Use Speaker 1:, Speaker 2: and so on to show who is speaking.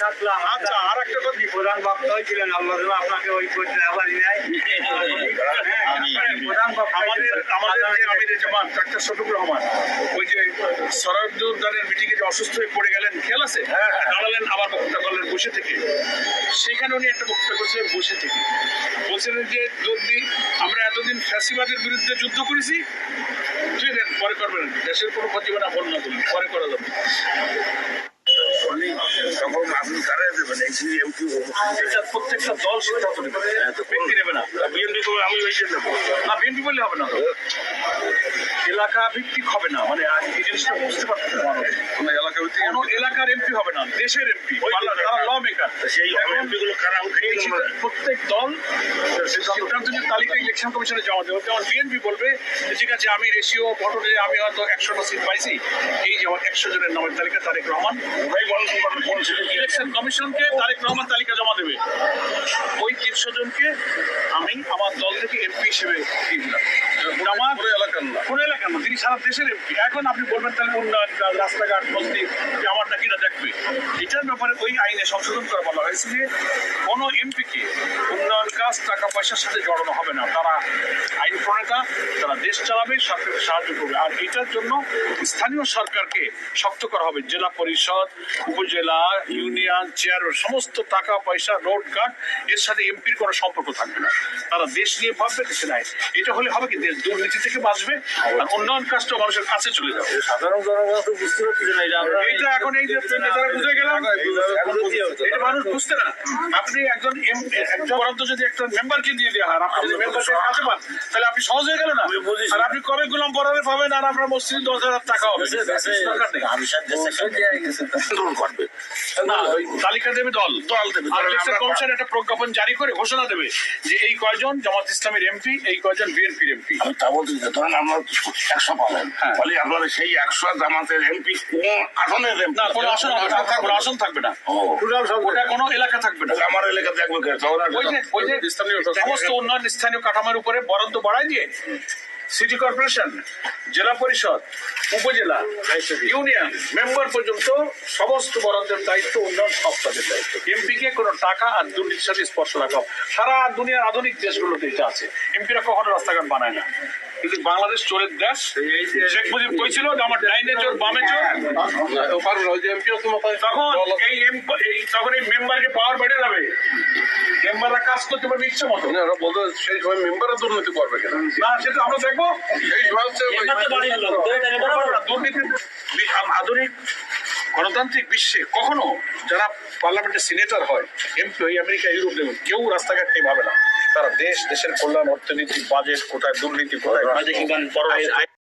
Speaker 1: থাকলাম
Speaker 2: আচ্ছা আর একটা কথা
Speaker 1: প্রধান বক্তা হয়েছিলেন আল্লাহ আপনাকে ওই করতে আবার নেয় হ্যাঁ, প্রধান বক্তা
Speaker 2: আমাদের আমাদের জামান ডাক্তার শফিকুর রহমান ওই যে সরারদুদ্দানের মিটিংয়ে যে অসুস্থ হয়ে পড়ে গেলেন খেয়াল আছে? দাঁড়ালেন আবার বক্তৃতা করলেন বসে থেকে। সেখানে উনি একটা বক্তৃতা করছিলেন বসে থেকে। বলছিলেন যে যদি আমরা এতদিন ফ্যাসিবাদের বিরুদ্ধে যুদ্ধ করেছি। পরে করবেন দেশের কোনো ক্ষতি না বন্যা তুমি পরে করা যাবে
Speaker 3: তখন আপনি কারে দেবেন এমপি এমপি
Speaker 2: এটা প্রত্যেকটা দল সিদ্ধান্ত নেবে। ব্যক্তি নেবে না
Speaker 3: বিএনপি করে আমি ওই যে
Speaker 2: না বিএনপি বললে হবে না এলাকা ভিত্তিক হবে না মানে এই জিনিসটা বুঝতে মানুষ।
Speaker 3: কোন এলাকা ভিত্তিক
Speaker 2: এলাকার এমপি হবে না দেশের এমপি তারা ল মেকার
Speaker 3: সেই এমপি গুলো কারা
Speaker 2: প্রত্যেক দল সিদ্ধান্তের তালিকা ইলেকশন কমিশনে জমা দেবে যেমন বিএনপি বলবে ঠিক আছে আমি রেশিও ভোটে আমি হয়তো একশোটা সিট পাইছি। এই যেমন একশো জনের নামের তালিকা তারেক রহমান। ইলেকশন কমিশনকে তারেক রহমান তালিকা জমা দেবে। ওই তিনশো জনকে আমি আমার দল থেকে এমপি হিসেবে আমার
Speaker 3: না
Speaker 2: কোন এলাকার না তিনি সারা দেশের এমপি এখন আপনি বলবেন তাহলে উন্নয়ন কাজ রাস্তাঘাট মন্দির যে আমারটা কিনা দেখবে। এটার ব্যাপারে ওই আইনে সংশোধন করে বলা হয়েছে যে কোনো এমপিকে উন্নয়ন কাজ টাকা পয়সার সাথে জড়ানো হবে না। তারা আইন প্রণেতা তারা দেশ চালাবে সরকারকে সাহায্য করবে। আর এটার জন্য স্থানীয় সরকারকে শক্ত করা হবে। জেলা পরিষদ উপজেলা ইউনিয়ন চেয়ার সমস্ত টাকা পয়সা রোড ঘাট এর সাথে এমপির কোনো সম্পর্ক থাকবে না। তারা দেশ নিয়ে ভাববে দেশে নাই। এটা হলে হবে কি দেশ দুর্নীতি থেকে বাঁচবে আর উন্নয়ন কাজটা মানুষের কাছে চলে যাবে।
Speaker 1: সাধারণ জনগণ তো বুঝতে পারতেছে না এটা
Speaker 2: এখন এই নেতারা বুঝে গেলাম। এটা মানুষ বুঝতে না। আপনি একজন একজন বরাদ্দ যদি একটা মেম্বারকে দিয়ে দেওয়া হয় আপনি যদি মেম্বারকে কাছে পান তাহলে আপনি সহজ হয়ে গেল না? আর আপনি কবে গুলাম পাবেন আর আপনার মসজিদ দশ হাজার টাকা হবে?
Speaker 3: করবে
Speaker 2: না তালিকা দেবে দল।
Speaker 3: দল দেবে
Speaker 2: কমিশন একটা প্রজ্ঞাপন জারি করে ঘোষণা দেবে যে এই কয়জন জামাত ইসলামের এমপি এই কয়জন বিএনপির এমপি
Speaker 3: আমি তা বলতে চাই, ধরেন আমরা একশো পাবেন
Speaker 2: হ্যাঁ।
Speaker 3: ফলে আপনারা সেই একশো জামাতের এমপি কোন আসনের এমপি
Speaker 2: না কোনো আসন আসন থাকবে না।
Speaker 3: ও।
Speaker 2: ওটা কোনো এলাকা থাকবে না।
Speaker 3: আমার এলাকা দেখবে কে? তখন
Speaker 2: ওই যে ওই যে সমস্ত উন্নয়ন স্থানীয় কাঠামোর উপরে বরাদ্দ বাড়াই দিয়ে সিটি কর্পোরেশন জেলা পরিষদ উপজেলা ইউনিয়ন মেম্বার পর্যন্ত সমস্ত বরাদ্দের দায়িত্ব উন্নয়ন সব তাদের দায়িত্ব। এমপি কে কোনো টাকা আর দুর্নীতির সাথে স্পর্শ রাখা। সারা দুনিয়ার আধুনিক দেশগুলোতে এটা আছে। এমপিরা কখনো রাস্তাঘাট বানায় না। কিন্তু বাংলাদেশ চোরের দেশ শেখ মুজিব কইছিল যে আমার ডাইনে চোর বামে চোর। তখন এই তখন এই মেম্বারকে পাওয়ার বেড়ে যাবে। মেম্বাররা কাজ করতে পারবে ইচ্ছে মতো।
Speaker 3: সেই সময় মেম্বাররা দুর্নীতি করবে কেন?
Speaker 2: না সেটা আমরা দেখব।
Speaker 3: সেই সময় হচ্ছে।
Speaker 2: দুর্নীতি আধুনিক গণতান্ত্রিক বিশ্বে কখনো যারা পার্লামেন্টের সিনেটর হয় এমপি হয় আমেরিকা ইউরোপ দেখুন কেউ রাস্তাঘাট নিয়ে ভাবে না। তারা দেশ দেশের কল্যাণ অর্থনীতি বাজেট কোথায় দুর্নীতি কোথায়